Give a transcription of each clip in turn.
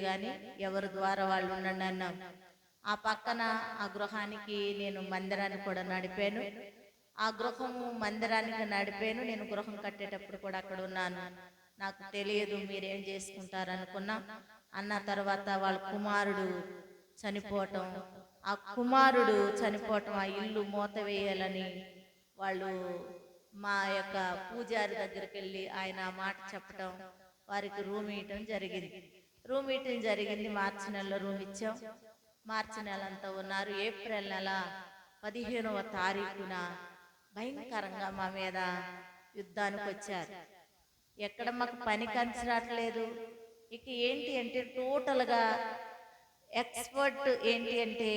కానీ ఎవరి ద్వారా వాళ్ళు ఉండండి అన్నాం. ఆ పక్కన ఆ గృహానికి నేను మందిరాన్ని కూడా నడిపాను. ఆ గృహము మందిరానికి నడిపాను. నేను గృహం కట్టేటప్పుడు కూడా అక్కడ ఉన్నాను. నాకు తెలియదు మీరేం చేసుకుంటారు అనుకున్నా అన్న తర్వాత వాళ్ళ కుమారుడు చనిపోవటం. ఆ కుమారుడు చనిపోవటం ఆ ఇల్లు మూత వేయాలని వాళ్ళు మా యొక్క పూజారి దగ్గరికి వెళ్ళి ఆయన మాట చెప్పటం వారికి రూమ్ ఇవ్వటం జరిగింది. రూమ్ మీటింగ్ జరిగింది. మార్చి నెలలో రూమ్ ఇచ్చాం. మార్చి నెల అంతా ఉన్నారు. ఏప్రిల్ నెల పదిహేనవ తారీఖున భయంకరంగా మా మీద యుద్ధానికి వచ్చారు. ఎక్కడ మాకు పని కంచరాట్లేదు ఇక ఏంటి అంటే టోటల్గా ఎక్స్పర్ట్ ఏంటి అంటే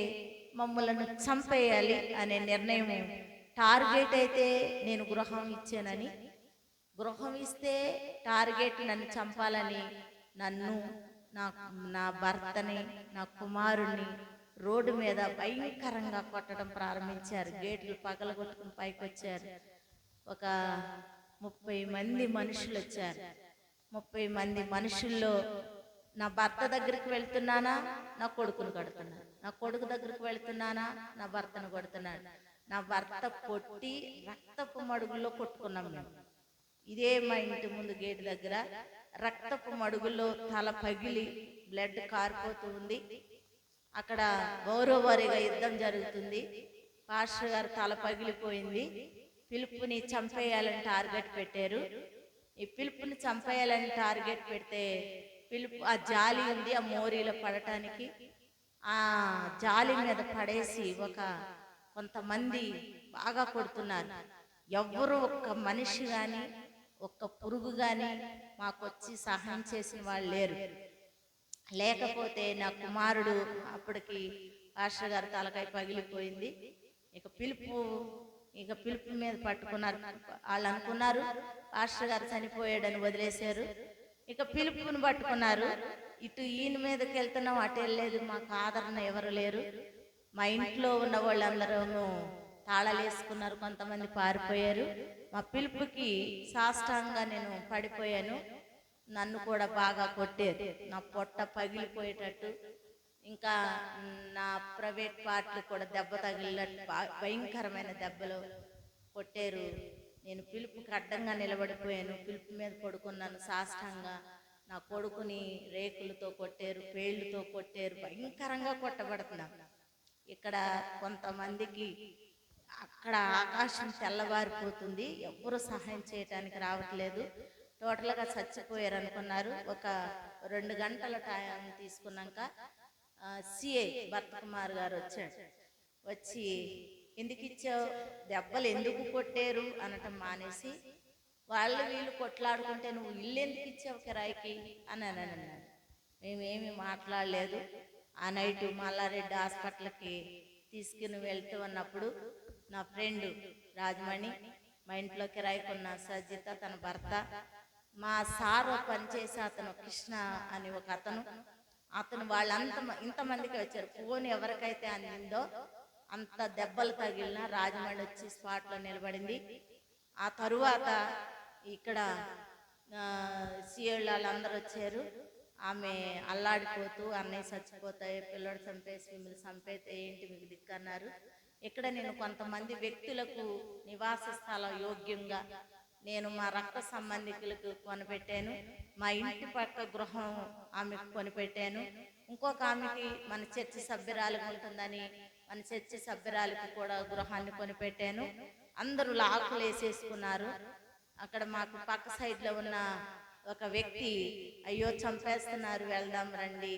మమ్మల్ని చంపేయాలి అనే నిర్ణయం టార్గెట్ అయితే నేను గృహం ఇచ్చానని. గృహం ఇస్తే టార్గెట్ నన్ను చంపాలని నన్ను నా నా భర్తని నా కుమారుణ్ణి రోడ్డు మీద భయంకరంగా కొట్టడం ప్రారంభించారు. గేట్లు పగలగొట్టుకుని పైకి వచ్చారు ఒక ముప్పై మంది మనుషులు వచ్చారు. ముప్పై మంది మనుషుల్లో నా భర్త దగ్గరికి వెళ్తున్నానా? నా కొడుకును కొడుతున్నాను. నా కొడుకు దగ్గరికి వెళ్తున్నానా? నా భర్తను కొడుతున్నాను. నా భర్త కొట్టి రక్తపు మడుగుల్లో కొట్టుకున్నాం మేము. ఇదే మా ఇంటి ముందు గేట్ దగ్గర రక్తపు మడుగుల్లో తల పగిలి బ్లడ్ కారిపోతూ ఉంది. అక్కడ గౌరవవారిగా యుద్ధం జరుగుతుంది. పాస్టర్ గారు తల పగిలిపోయింది. పిలుపుని చంపేయాలని టార్గెట్ పెట్టారు. ఈ పిలుపుని చంపేయాలని టార్గెట్ పెడితే పిలుపు ఆ జాలి ఉంది ఆ మోరీలో పడటానికి. ఆ జాలి మీద పడేసి ఒక కొంతమంది బాగా కొడుతున్నారు. ఎవరు ఒక్క మనిషి కానీ ఒక్క పురుగు గాని మాకొచ్చి సహాయం చేసిన వాళ్ళు లేరు. లేకపోతే నా కుమారుడు అప్పటికి పాస్టర్ గారు తలకాయ పగిలిపోయింది. ఇక పిలుపు ఇక పిలుపు మీద పట్టుకున్నారు. వాళ్ళు అనుకున్నారు పాస్టర్ గారు చనిపోయాడని వదిలేశారు. ఇక పిలుపుని పట్టుకున్నారు. ఇటు ఈయన మీదకి వెళ్తున్నాం అటు వెళ్ళలేదు మాకు ఆదరణ ఎవరు లేరు. మా ఇంట్లో ఉన్న వాళ్ళందరూ తాళాలు వేసుకున్నారు కొంతమంది పారిపోయారు. మా పిలుపుకి సాష్టంగా నేను పడిపోయాను. నన్ను కూడా బాగా కొట్టేది నా పొట్ట పగిలిపోయేటట్టు. ఇంకా నా ప్రైవేట్ పార్ట్లు కూడా దెబ్బ తగిలినట్టు భయంకరమైన దెబ్బలు కొట్టారు. నేను పిలుపుకి అడ్డంగా నిలబడిపోయాను. పిలుపు మీద పడుకున్నాను సాష్టంగా. నా కొడుకుని రేకులతో కొట్టారు పేళ్ళతో కొట్టారు. భయంకరంగా కొట్టబడుతున్నాను ఇక్కడ కొంతమందికి అక్కడ ఆకాశం తెల్లవారిపోతుంది. ఎవరు సహాయం చేయటానికి రావట్లేదు. టోటల్గా చచ్చిపోయారు అనుకున్నారు. ఒక రెండు గంటల టైం తీసుకున్నాక సిఐ భర్త కుమార్ గారు వచ్చాడు వచ్చి ఎందుకు ఇచ్చావు? దెబ్బలు ఎందుకు కొట్టారు? అనటం మానేసి వాళ్ళు వీళ్ళు కొట్లాడుకుంటే నువ్వు ఇల్లు ఎందుకు ఇచ్చావు కిరాయికి? అని అని అన్నాడు మేమేమి మాట్లాడలేదు. ఆ నైట్ మల్లారెడ్డి హాస్పిటల్కి తీసుకుని వెళ్తూ ఉన్నప్పుడు నా ఫ్రెండ్ రాజమణి మా ఇంట్లో కిరాయికున్న సజిత తన భర్త. మా సారు పనిచేసే అతను కృష్ణ అని ఒక అతను. అతను వాళ్ళంత ఇంతమందికి వచ్చారు. ఫోన్ ఎవరికైతే అందిందో అంత దెబ్బలు తగిలిన రాజమండ్రి వచ్చి స్పాట్లో నిలబడింది. ఆ తరువాత ఇక్కడ సీఎళ్ళు వాళ్ళందరూ వచ్చారు. ఆమె అల్లాడిపోతూ అన్నయ్య చచ్చిపోతాయి పిల్లడు చంపేసి మిమ్మల్ని చంపేతే ఏంటి మీకు దిక్కన్నారు? ఇక్కడ నేను కొంతమంది వ్యక్తులకు నివాస స్థలం యోగ్యంగా నేను మా రక్త సంబంధికులకు కొనిపెట్టాను. మా ఇంటి పక్క గృహం ఆమెకు కొనిపెట్టాను. ఇంకొక ఆమెకి మన చర్చి సభ్యురాలకు ఉంటుందని మన చర్చి సభ్యురాలకి కూడా గృహాన్ని కొనిపెట్టాను. అందరూ లాకులు వేసేసుకున్నారు. అక్కడ మాకు పక్క సైడ్లో ఉన్న ఒక వ్యక్తి అయ్యో చంపేస్తున్నారు వెళ్దాం రండి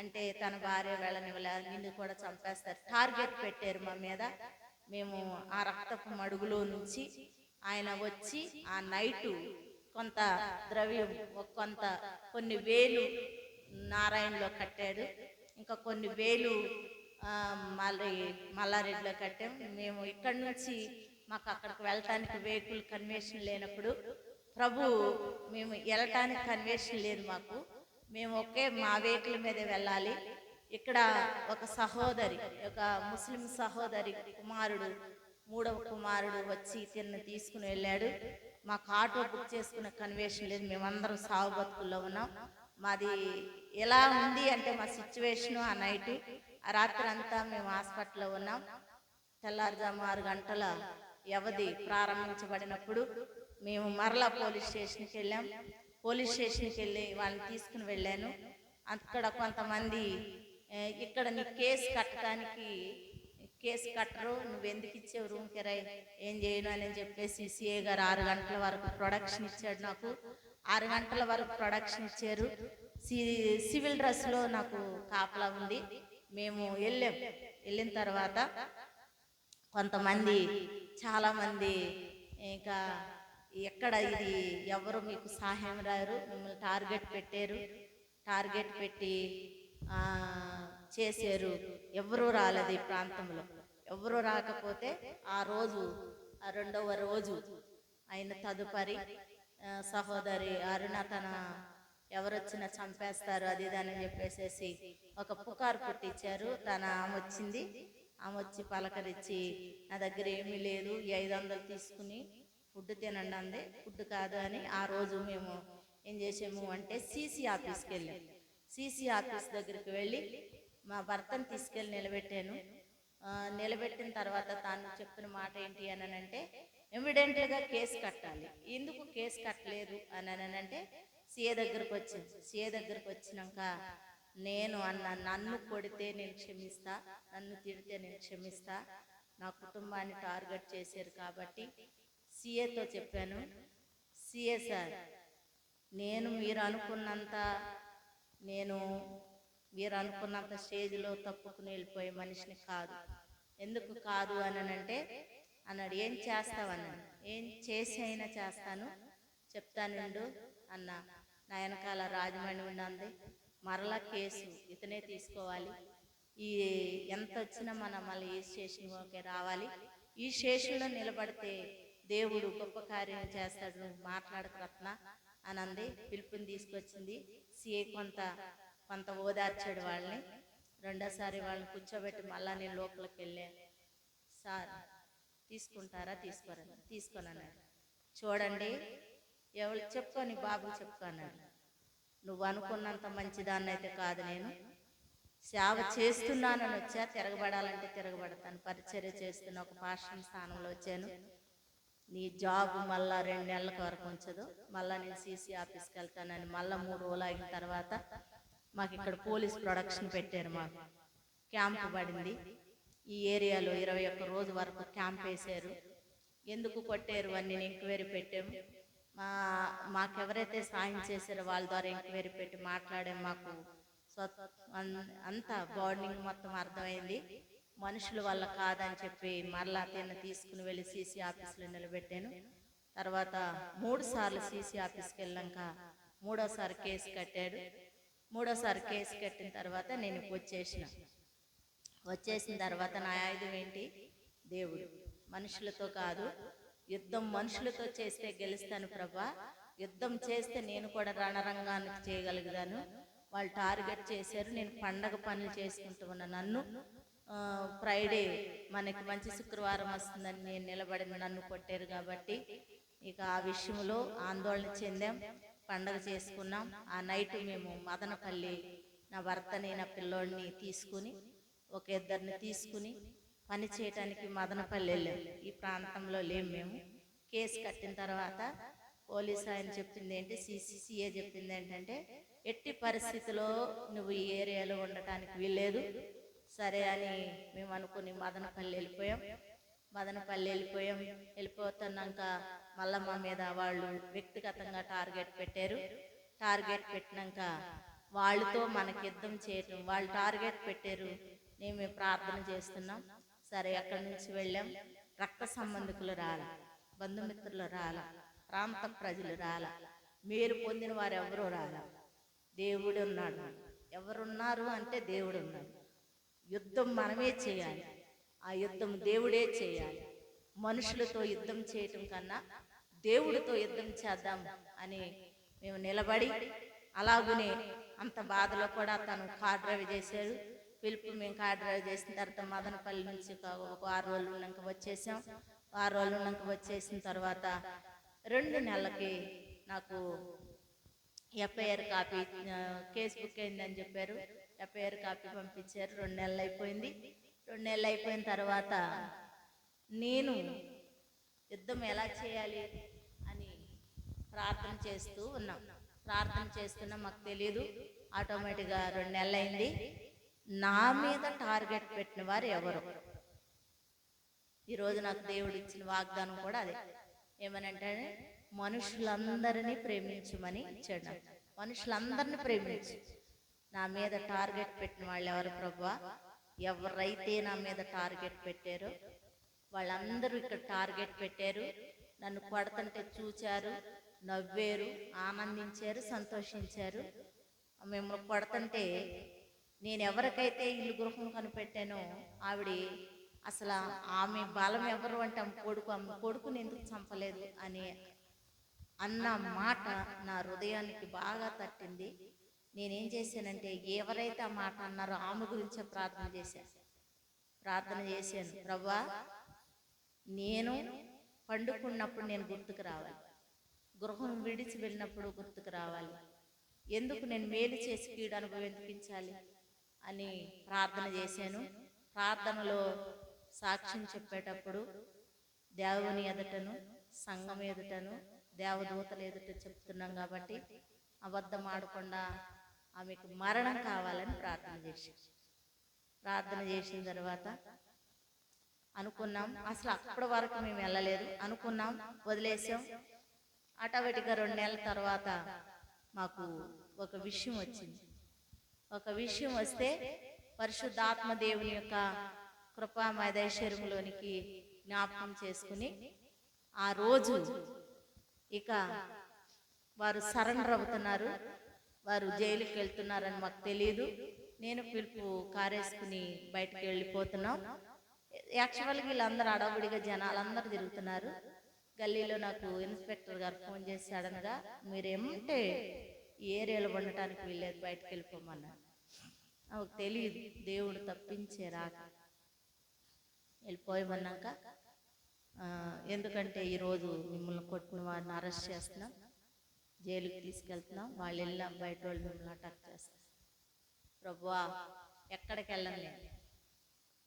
అంటే తన భార్య వెళ్ళనివ్వలే నిన్ను కూడా చంపేస్తారు. టార్గెట్ పెట్టారు మా మీద. మేము ఆ రక్తపు మడుగులో నుంచి ఆయన వచ్చి ఆ నైటు కొంత ద్రవ్యం కొంత కొన్ని వేలు నారాయణలో కట్టాడు. ఇంకా కొన్ని వేలు మళ్ళీ మల్లారెడ్డిలో కట్టాం. మేము ఇక్కడి నుంచి మాకు అక్కడికి వెళ్ళటానికి వెహికల్ కన్వెన్షన్ లేనప్పుడు ప్రభు మేము వెళ్ళటానికి కన్వెన్షన్ లేదు మాకు. మేము ఒకే మా వెహికల్ మీదే వెళ్ళాలి. ఇక్కడ ఒక సహోదరి ఒక ముస్లిం సహోదరి కుమారుడు మూడవ కుమారుడు వచ్చి తిన్న తీసుకుని వెళ్ళాడు. మాకు ఆటో బుక్ చేసుకునే కన్వెన్షన్ లేదు. మేమందరం సాగు బతుకుల్లో ఉన్నాం. మాది ఎలా ఉంది అంటే మా సిచ్యువేషను ఆ నైట్ ఆ రాత్రి అంతా మేము హాస్పిటల్లో ఉన్నాం. తెల్లారుజాము ఆరు గంటల వ్యవధి ప్రారంభించబడినప్పుడు మేము మరలా పోలీస్ స్టేషన్కి వెళ్ళాం. పోలీస్ స్టేషన్కి వెళ్ళి వాళ్ళని తీసుకుని వెళ్ళాను. అక్కడ కొంతమంది ఇక్కడ నీ కేసు కట్టడానికి కేసు కట్టరు నువ్వు ఎందుకు ఇచ్చావు రూమ్ కిరాయి ఏం చేయను అని చెప్పేసి సిఏ గారు ఆరు గంటల వరకు ప్రొడక్షన్ ఇచ్చాడు నాకు. ఆరు గంటల వరకు ప్రొడక్షన్ ఇచ్చారు. సి సివిల్ డ్రెస్లో నాకు కాపలా ఉంది. మేము వెళ్ళాం. వెళ్ళిన తర్వాత కొంతమంది చాలామంది ఇంకా ఎక్కడ ఇది? ఎవరు మీకు సహాయం రారు? మిమ్మల్ని టార్గెట్ పెట్టారు? టార్గెట్ పెట్టి చేశారు. ఎవరూ రాలేదు ఈ ప్రాంతంలో. ఎవరు రాకపోతే ఆ రోజు ఆ రెండవ రోజు ఆయన తదుపరి సహోదరి అరుణ తన ఎవరొచ్చినా చంపేస్తారు అది అని చెప్పేసేసి ఒక పుకారు పుట్టించారు తన ఆమె వచ్చింది. ఆమె వచ్చి పలకరించి నా దగ్గర ఏమీ లేదు ఈ ఐదు వందలు తీసుకుని ఫుడ్ తినండి అంది. ఫుడ్ కాదు అని ఆ రోజు మేము ఏం చేసాము అంటే సీసీ ఆఫీస్కి వెళ్ళాం. సీసీ ఆఫీస్ దగ్గరికి వెళ్ళి మా భర్తను తీసుకెళ్ళి నిలబెట్టాను. నిలబెట్టిన తర్వాత తాను చెప్పిన మాట ఏంటి అని అంటే ఎవిడెంట్గా కేసు కట్టాలి. ఎందుకు కేసు కట్టలేదు? అని అంటే సీఏ దగ్గరకు వచ్చింది సీఏ దగ్గరకు వచ్చినాక నేను అన్న నన్ను కొడితే నేను క్షమిస్తా నన్ను తిడితే నేను క్షమిస్తా. నా కుటుంబాన్ని టార్గెట్ చేశారు కాబట్టి సీఏతో చెప్పాను. సిఏ సార్ నేను మీరు అనుకున్నంత నేను మీరు అనుకున్నంత స్టేజ్లో తప్పుకుని వెళ్ళిపోయే మనిషిని కాదు. ఎందుకు కాదు అని అంటే అన్నాడు ఏం చేస్తావన్నాడు ఏం చేసి అయినా చేస్తాను. చెప్తానుండు అన్న. నా వెనకాల రాజమండ్రి ఉన్నది మరలా కేసు ఇతనే తీసుకోవాలి. ఈ ఎంత వచ్చినా మనం మళ్ళీ ఈ స్టేషన్ ఓకే రావాలి. ఈ స్టేషన్లో నిలబడితే దేవుడు గొప్ప కార్యం చేస్తాడు నువ్వు మాట్లాడకు రత్న అని అంది పిలుపుని తీసుకొచ్చింది. సిఏ కొంత కొంత ఓదార్చాడు వాళ్ళని. రెండోసారి వాళ్ళని కూర్చోబెట్టి మళ్ళా నేను లోపలికి వెళ్ళా. సార్ తీసుకుంటారా తీసుకోరా తీసుకోనన్నాడు. చూడండి ఎవరు చెప్పుకొని బాబు చెప్పుకున్నాడు నువ్వు అనుకున్నంత మంచిదాన్ని అయితే కాదు నేను. సేవ చేస్తున్నానని వచ్చా తిరగబడాలంటే తిరగబడతాను. పరిచర్య చేస్తున్న ఒక పాషన్ స్థానంలో వచ్చాను. నీ జాబ్ మళ్ళా రెండు నెలలకు వరకు ఉంచదు. మళ్ళా నేను సీసీ ఆఫీస్కి వెళ్తానని మళ్ళా మూడు రోజులు అయిన తర్వాత మాకు ఇక్కడ పోలీస్ ప్రొడక్షన్ పెట్టారు మాకు. క్యాంప్ పడింది. ఈ ఏరియాలో ఇరవై ఒక్క రోజు వరకు క్యాంప్ వేశారు. ఎందుకు కొట్టారు? అని నేను ఎంక్వైరీ పెట్టాము. మా మాకెవరైతే సాయం చేశారో వాళ్ళ ద్వారా ఎంక్వైరీ పెట్టి మాట్లాడాము. మాకు అంతా బాండింగ్ మొత్తం అర్థమైంది. మనుషుల వల్ల కాదని చెప్పి మరలా తిన్న తీసుకుని వెళ్ళి సీసీ ఆఫీస్లో నిలబెట్టాను. తర్వాత మూడు సార్లు సీసీ ఆఫీస్కి వెళ్ళాక మూడోసారి కేసు కట్టాడు. మూడోసారి కేసు కట్టిన తర్వాత నేను వచ్చేసిన. వచ్చేసిన తర్వాత నా ఆయుధం ఏంటి? దేవుడు. మనుషులతో కాదు యుద్ధం మనుషులతో చేస్తే గెలుస్తాను ప్రభా. యుద్ధం చేస్తే నేను కూడా రణరంగానికి చేయగలుగుతాను. వాళ్ళు టార్గెట్ చేశారు నేను పండగ పనులు చేసుకుంటూ ఉన్న నన్ను ఫ్రైడే మనకి మంచి శుక్రవారం వస్తుందని నేను నిలబడిన నన్ను కొట్టారు కాబట్టి ఇక ఆ విషయంలో ఆందోళన చెందాం పండగ చేసుకున్నాం. ఆ నైట్ మేము మదనపల్లి నా భర్తని నా పిల్లోడిని తీసుకుని ఒక ఇద్దరిని తీసుకుని పని చేయటానికి మదనపల్లి వెళ్ళాం. ఈ ప్రాంతంలో లేము మేము. కేసు కట్టిన తర్వాత పోలీస్ ఆయన చెప్పింది ఏంటి? సిసిసిఏ చెప్పింది ఏంటంటే ఎట్టి పరిస్థితిలో నువ్వు ఈ ఏరియాలో ఉండటానికి వీల్లేదు. సరే అని మేము అనుకుని మదనపల్లి వెళ్ళిపోయాం. మదనపల్లి వెళ్ళిపోయాం. వెళ్ళిపోతున్నాక మళ్ళా మా మీద వాళ్ళు వ్యక్తిగతంగా టార్గెట్ పెట్టారు. టార్గెట్ పెట్టినాక వాళ్ళతో మనకి యుద్ధం చేయటం వాళ్ళు టార్గెట్ పెట్టారు. నేను మేము ప్రార్థన చేస్తున్నాం. సరే అక్కడి నుంచి వెళ్ళాం. రక్త సంబంధికులు రాల బంధుమిత్రులు రాల ప్రాంత ప్రజలు రాల. మీరు పొందిన వారు ఎవరూ రాల. దేవుడు ఉన్నాడు. ఎవరున్నారు అంటే దేవుడు ఉన్నాడు. యుద్ధం మనమే చేయాలి. ఆ యుద్ధం దేవుడే చేయాలి. మనుషులతో యుద్ధం చేయటం కన్నా దేవుడితో యుద్ధం చేద్దాం అని మేము నిలబడి అలాగునే అంత బాధలో కూడా తను కార్ డ్రైవ్ చేశాడు. పిలుపు మేము కార్ డ్రైవ్ చేసిన తర్వాత మదనపల్లి నుంచి ఒక ఆరు రోజులు ఉన్నాక వచ్చేసాం. ఆరు రోజులు ఉన్నాక వచ్చేసిన తర్వాత రెండు నెలలకి నాకు ఎఫ్ఐఆర్ కాపీ కేసు బుక్ అయిందని చెప్పారు. ఎఫ్ఐఆర్ కాపీ పంపించారు. రెండు నెలలు అయిపోయింది. రెండు నెలలు అయిపోయిన తర్వాత నేను యుద్ధం ఎలా చేయాలి అని ప్రార్థన చేస్తూ ఉన్నాం. ప్రార్థన చేస్తున్నా మాకు తెలియదు ఆటోమేటిక్గా రెండు నెలలు అయింది. నా మీద టార్గెట్ పెట్టిన వారు ఎవరు? ఈరోజు నాకు దేవుడు ఇచ్చిన వాగ్దానం కూడా అదే. ఏమనంటే మనుషులందరినీ ప్రేమించమని ఇచ్చాడు మనుషులందరిని మనుషులందరినీ ప్రేమించు. నా మీద టార్గెట్ పెట్టిన వాళ్ళు ఎవరు ప్రభా? ఎవరైతే నా మీద టార్గెట్ పెట్టారో వాళ్ళందరూ ఇక్కడ టార్గెట్ పెట్టారు. నన్ను కొడతంటే చూచారు నవ్వారు ఆనందించారు సంతోషించారు. మిమ్మల్ని కొడతంటే నేను ఎవరికైతే ఇల్లు గృహం కనిపెట్టానో ఆవిడ అసలు ఆమె బలం ఎవరు అంటే ఆమె కొడుకు ఆమె కొడుకుని ఎందుకు చంపలేదు అని అన్న మాట నా హృదయానికి బాగా తట్టింది. నేనేం చేశానంటే ఎవరైతే ఆ మాట అన్నారో ఆమె గురించే ప్రార్థన చేశాను ప్రార్థన చేశాను. ప్రవ్వా నేను పండుకున్నప్పుడు నేను గుర్తుకు రావాలి. గృహం విడిచి వెళ్ళినప్పుడు గుర్తుకు రావాలి. ఎందుకు నేను మేలు చేసి కీడు అనుభవించాలి అని ప్రార్థన చేశాను. ప్రార్థనలో సాక్ష్యం చెప్పేటప్పుడు దేవుని ఎదుటను సంఘం ఎదుటను దేవదూతలు ఎదుట చెప్తున్నాం కాబట్టి అబద్ధం ఆడకుండా ఆమెకు మరణం కావాలని ప్రార్థన చేసి. ప్రార్థన చేసిన తర్వాత అనుకున్నాం అసలు అప్పటి వరకు మేము వెళ్ళలేదు. అనుకున్నాం వదిలేసాం. ఆటోమేటిక్గా రెండు నెలల తర్వాత మాకు ఒక విషయం వచ్చింది. ఒక విషయం వస్తే పరిశుద్ధాత్మ దేవుని యొక్క కృపా దైశర్యంలోనికి జ్ఞాపకం చేసుకుని ఆ రోజు ఇక వారు సరెండర్ అవుతున్నారు. వారు జైలుకి వెళ్తున్నారని మాకు తెలియదు నేను పిలుపు కారేసుకుని బయటకు వెళ్ళిపోతున్నాం యాక్చువల్గా వీళ్ళందరూ అడవుడిగా జనాలందరూ తిరుగుతున్నారు. గల్లీలో నాకు ఇన్స్పెక్టర్ గారు ఫోన్ చేసి సడన్గా మీరేమంటే ఏరియాలో ఉండటానికి వీళ్ళేది బయటకు వెళ్ళిపోమన్నారు నాకు తెలియదు దేవుడు తప్పించే రాక. వెళ్ళిపోయమన్నాక ఎందుకంటే ఈరోజు మిమ్మల్ని కొట్టిన వారిని అరెస్ట్ చేస్తున్నాం. జైలుకి తీసుకెళ్తున్నాం. వాళ్ళు వెళ్ళిన బయట వాళ్ళు మిమ్మల్ని అటాక్ చేస్తారు. ప్రభువా ఎక్కడికి వెళ్ళండి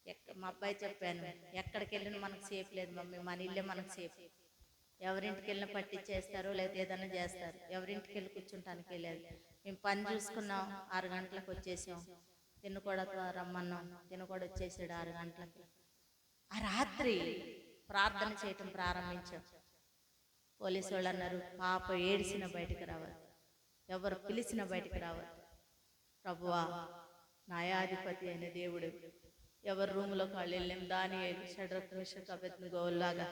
ఎక్క మా అబ్బాయి చెప్పాను ఎక్కడికి వెళ్ళినా మనకు సేఫ్ లేదు మమ్మీ మన ఇల్లే మనకు సేఫ్ ఎవరింటికి వెళ్ళినా పట్టించేస్తారు లేదా ఏదైనా చేస్తారు. ఎవరింటికి వెళ్ళి కూర్చుంటానికి వెళ్ళేది మేము పని చూసుకున్నాం ఆరు గంటలకు వచ్చేసాం. తిను కూడా రమ్మన్నాం. తిను కూడా వచ్చేసాడు ఆరు గంటలకి. ఆ రాత్రి ప్రార్థన చేయటం ప్రారంభించాం. పోలీసు వాళ్ళు అన్నారు పాప ఏడిసిన బయటికి రావద్దు ఎవరు పిలిచిన బయటికి రావద్దు ప్రభువా న్యాయాధిపతి అయిన దేవుడు ఎవరు రూములోకి వాళ్ళు వెళ్ళాం దాని షడ్రక్ గోల్లాగా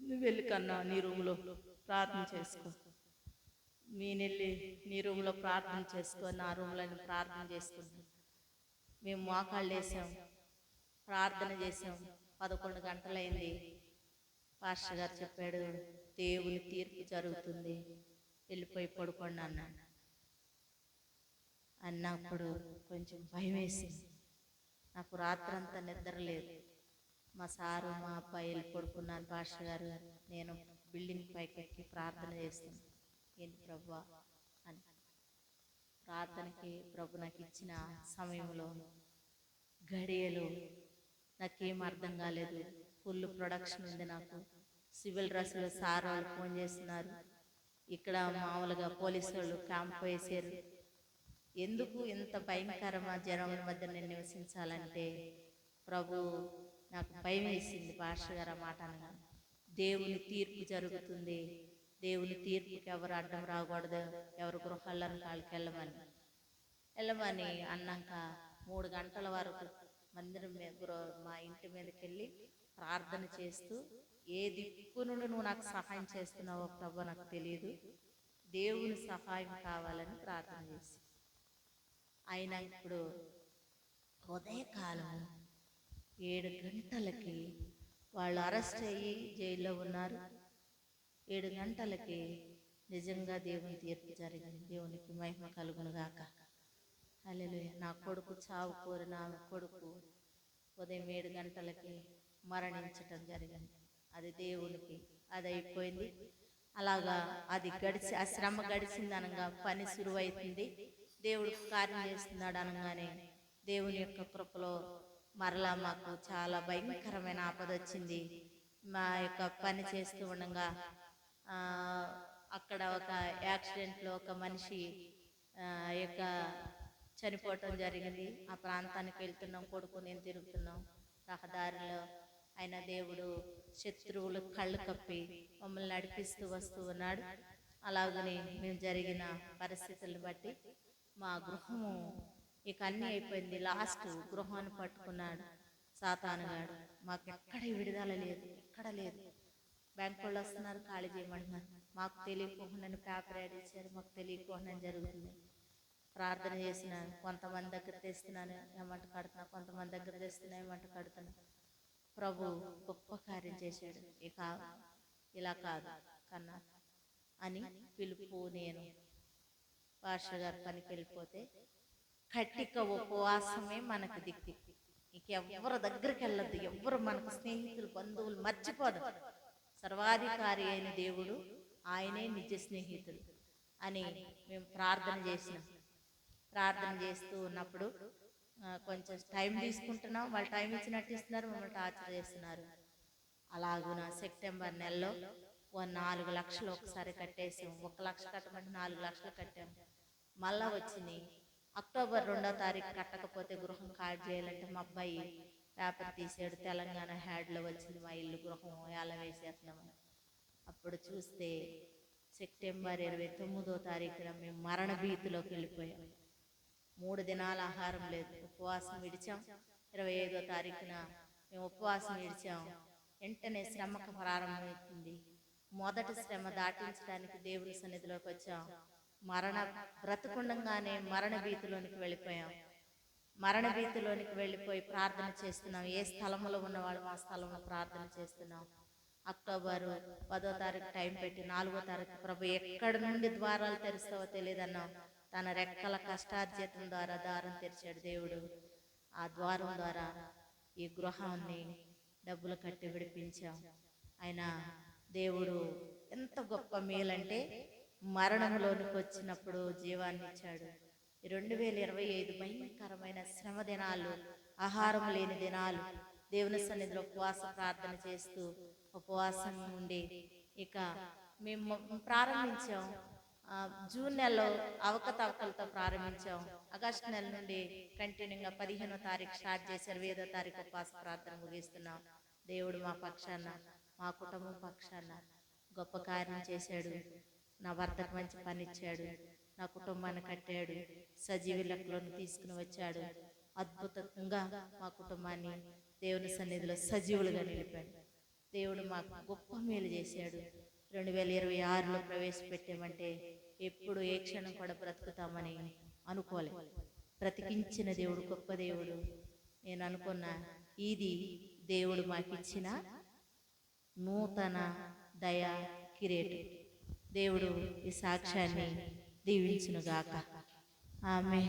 నువ్వు వెళ్ళి కన్నా నీ రూములో ప్రార్థన చేసుకో. నేనెళ్ళి నీ రూమ్లో ప్రార్థన చేసుకో నా రూమ్లో ప్రార్థన చేసుకుంటాను మేము మోకాళ్ళు వేసాం ప్రార్థన చేసాం పదకొండు గంటలైంది. పాస్టర్ గారు చెప్పాడు దేవుని తీర్పు జరుగుతుంది. వెళ్ళిపోయి పడుకోండి అన్నాడు అన్నప్పుడు కొంచెం భయం వేసింది. నాకు రాత్రంతా నిద్ర లేదు. మా సారు మా అబ్బాయి వెళ్ళి పడుకున్నాను పాస్టర్ గారు. నేను బిల్డింగ్ పైకి ఎక్కి ప్రార్థన చేస్తాను. ఏంటి ప్రభు? అని. ప్రార్థనకి ప్రభు నాకు ఇచ్చిన సమయంలో గడియలు నాకేం అర్థం కాలేదు. ఫుల్ ప్రొడక్షన్ ఉంది నాకు. సివిల్ డ్రెస్లో సార్ వాళ్ళు ఫోన్ చేస్తున్నారు ఇక్కడ మామూలుగా పోలీసు వాళ్ళు క్యాంప్ వేసారు. ఎందుకు ఇంత భయంకరమా జనం మధ్య నేను నివసించాలంటే ప్రభు నాకు భయం వేసింది భాష గారు మాట అనగా. దేవుని తీర్పు జరుగుతుంది. దేవుని తీర్పుకి ఎవరు అడ్డం రాకూడదు. ఎవరు గృహాలను వాళ్ళకి వెళ్ళమని. వెళ్ళమని అన్నాక మూడు గంటల వరకు మందిరం మీద మా ఇంటి మీదకి వెళ్ళి ప్రార్థన చేస్తూ ఏ దిక్కు నుండి నువ్వు నాకు సహాయం చేస్తున్నావో ప్రభు నాకు తెలియదు దేవుని సహాయం కావాలని ప్రార్థన చేసి. ఆయన ఇప్పుడు ఉదయకాలం ఏడు గంటలకి వాళ్ళు అరెస్ట్ అయ్యి జైల్లో ఉన్నారు. ఏడు గంటలకి నిజంగా దేవుని తీర్పు జరిగింది. దేవునికి మహిమ కలుగునుగాక అల్లెలు నా కొడుకు చావు కోరిన ఆమె కొడుకు ఉదయం ఏడు గంటలకి మరణించటం జరిగింది. అది దేవునికి అది అయిపోయింది. అలాగా అది గడిచి ఆ శ్రమ గడిచింది అనగా పని సురువైతుంది. దేవుడు కార్యం చేస్తున్నాడు అనగానే దేవుని యొక్క కృపలో మరలా మాకు చాలా భయంకరమైన ఆపద వచ్చింది. మా యొక్క పని చేస్తూ ఉండగా అక్కడ ఒక యాక్సిడెంట్లో ఒక మనిషి యొక్క చనిపోవటం జరిగింది. ఆ ప్రాంతానికి వెళ్తున్నాం కొడుకు నేను తిరుగుతున్నాం. రహదారిలో ఆయన దేవుడు శత్రువులు కళ్ళు కప్పి మమ్మల్ని నడిపిస్తూ వస్తూ ఉన్నాడు. అలాగనే మేము జరిగిన పరిస్థితులను బట్టి మా గృహము ఇక అన్నీ అయిపోయింది. లాస్ట్ గృహాన్ని పట్టుకున్నాడు సాతానుగాడు మాకు ఎక్కడ విడుదల లేదు ఎక్కడ లేదు. బ్యాంకు వాళ్ళు వస్తున్నారు ఖాళీ చేయమంటున్నారు. మాకు తెలియకుండా పేపర్ యాడ్ ఇచ్చారు మాకు తెలియకుండా జరుగుతుంది. ప్రార్థన చేసినాను కొంతమంది దగ్గర తెస్తున్నాను ఏమంట కడుతున్నా కొంతమంది దగ్గర తెస్తున్నా ఏమంట కడుతున్నా. ప్రభు గొప్ప కార్యం చేశాడు. ఇక ఇలా కాదు కన్నా అని పిలుపు నేను భాష గారి పనికి వెళ్ళిపోతే కట్టిక ఉపవాసమే మనకు దిక్కు. ఇక దగ్గరికి వెళ్ళొద్దు. ఎవరు మనకు స్నేహితులు బంధువులు మర్చిపోదు. సర్వాధికారి అయిన దేవుడు ఆయనే నిజ స్నేహితుడు అని మేము ప్రార్థన చేసినాం. ప్రార్థన చేస్తూ ఉన్నప్పుడు కొంచెం టైం తీసుకుంటున్నాం. వాళ్ళు టైం ఇచ్చినట్టు ఇస్తున్నారు. మమ్మల్ని టార్చర్ చేస్తున్నారు. అలాగున సెప్టెంబర్ నెలలో ఓ నాలుగు లక్షలు ఒకసారి కట్టేసాం. ఒక లక్ష కట్టమంటే నాలుగు లక్షలు కట్టాం. మళ్ళా వచ్చింది. అక్టోబర్ రెండో తారీఖు కట్టకపోతే గృహం ఖాళీ చేయాలంటే మా అబ్బాయి పేపర్ తీసాడు. తెలంగాణ హ్యాడ్లో వచ్చింది. మా ఇల్లు గృహం ఎలా వేసేస్తున్నామని అప్పుడు చూస్తే సెప్టెంబర్ ఇరవై తొమ్మిదో తారీఖున మేము మరణ భీతిలోకి వెళ్ళిపోయాం. మూడు దినాల ఆహారం లేదు. ఉపవాసం విడిచాం. ఇరవై ఐదో తారీఖున మేము ఉపవాసం విడిచాం. వెంటనే శ్రమకు ప్రారంభమవుతుంది మొదటి శ్రమ దాటించడానికి దేవుని సన్నిధిలోకి వచ్చాం. మరణ బ్రతకుండగానే మరణ భీతిలోనికి వెళ్ళిపోయాం. మరణ భీతిలోనికి వెళ్ళిపోయి ప్రార్థన చేస్తున్నాం. ఏ స్థలంలో ఉన్నవాళ్ళు ఆ స్థలంలో ప్రార్థన చేస్తున్నాం. అక్టోబర్ పదో తారీఖు టైం పెట్టి నాలుగో తారీఖు ప్రభు ఎక్కడి నుండి ద్వారాలు తెరుస్తావో తెలియదన్నాం. తన రెక్కల కష్టార్జితం ద్వారా దారం తెరిచాడు దేవుడు. ఆ ద్వారం ద్వారా ఈ గృహాన్ని డబ్బులు కట్టి విడిపించాం. ఆయన దేవుడు ఎంత గొప్ప మేలంటే మరణంలోనికి వచ్చినప్పుడు జీవాన్ని ఇచ్చాడు. రెండు వేల ఇరవై ఐదు భయంకరమైన శ్రమ దినాలు ఆహారం లేని దినాలు దేవుని సన్నిధిలో ఉపవాస ప్రార్థన చేస్తూ ఉపవాసం ఉండి ఇక మేము ప్రారంభించాం. జూన్ నెలలో అవకతవకలతో ప్రారంభించాం. ఆగస్టు నెల నుండి కంటిన్యూగా పదిహేనో తారీఖు స్టార్ట్ చేసి ఇరవై ఐదో తారీఖు ఉపవాస ప్రార్థన ముగిస్తున్నాం. దేవుడు మా పక్షాన మా కుటుంబం పక్షాన గొప్ప కార్యం చేశాడు. నా భర్తకు మంచి పని ఇచ్చాడు నా కుటుంబాన్ని కట్టాడు. సజీవ లెక్కలను తీసుకుని వచ్చాడు. అద్భుతంగా మా కుటుంబాన్ని దేవుని సన్నిధిలో సజీవులుగా నిలిపాడు. దేవుడు మాకు గొప్ప మేలు చేశాడు. రెండు వేల ఇరవై ఆరులో ప్రవేశపెట్టామంటే ఎప్పుడు ఏ క్షణం కూడా బ్రతుకుతామని అనుకోలే. బ్రతికించిన దేవుడు గొప్ప దేవుడు. నేను అనుకున్న ఇది దేవుడు మాకిచ్చిన నూతన దయ కిరీటి. దేవుడు ఈ సాక్ష్యాన్ని దీవించునుగాక. ఆమె